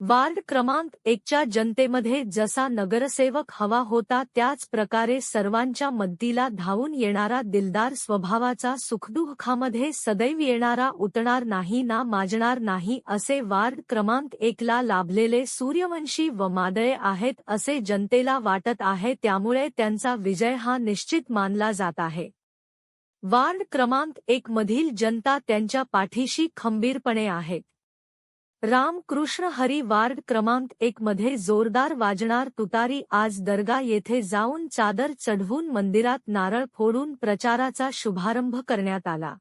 Ward क्रमांक एकच्या जनतेमध्ये जसा नगरसेवक हवा होता त्याच प्रकारे सर्वांच्या मदतीला धावून येणारा दिलदार स्वभावाचा सुखदुःखामध्ये सदैव येणारा उतणार नाही ना माजणार नाही असे वार्ड क्रमांक एकला लाभलेले सूर्यवंशी व मादळे आहेत असे जनतेला वाटत आहे त्यामुळे त्यांचा विजय हा निश्चित मानला जात आहे. वार्ड क्रमांक एक मधील जनता त्यांच्या पाठीशी खंबीरपणे आहेत रामकृष्ण हरी वार्ड क्रमांक एक मध्ये जोरदार वाजणार तुतारी आज दर्गा येथे जाऊन चादर चढवून मंदिरात नारळ फोडून प्रचाराचा शुभारंभ करण्यात आला.